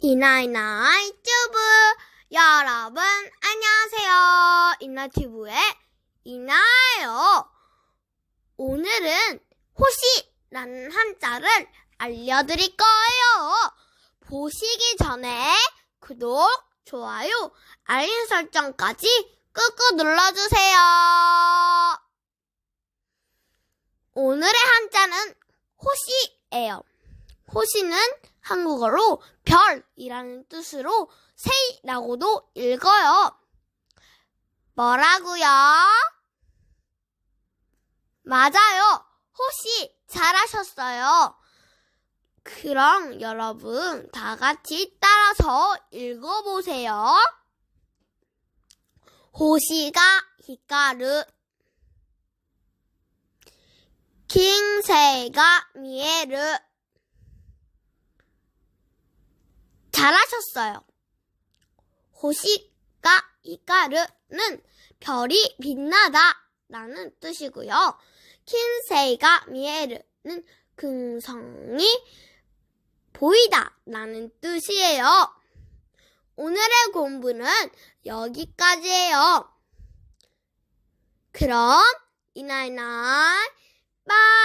이나이나이 튜브. 여러분 안녕하세요. 이나튜브의 이나예요. 오늘은 호시라는 한자를 알려드릴 거예요. 보시기 전에 구독, 좋아요, 알림 설정까지 꾹꾹 눌러주세요. 오늘의 한자는 호시예요 호시는 한국어로 별이라는 뜻으로 새라고도 읽어요. 뭐라고요? 맞아요. 호시 잘하셨어요. 그럼 여러분 다 같이 따라서 읽어보세요. 호시가 히카르 킹새가 미에르 잘하셨어요. 호시가 이까르는 별이 빛나다 라는 뜻이고요. 킨세이가 미에르는 긍성이 보이다 라는 뜻이에요. 오늘의 공부는 여기까지예요. 그럼 이날날 바이바이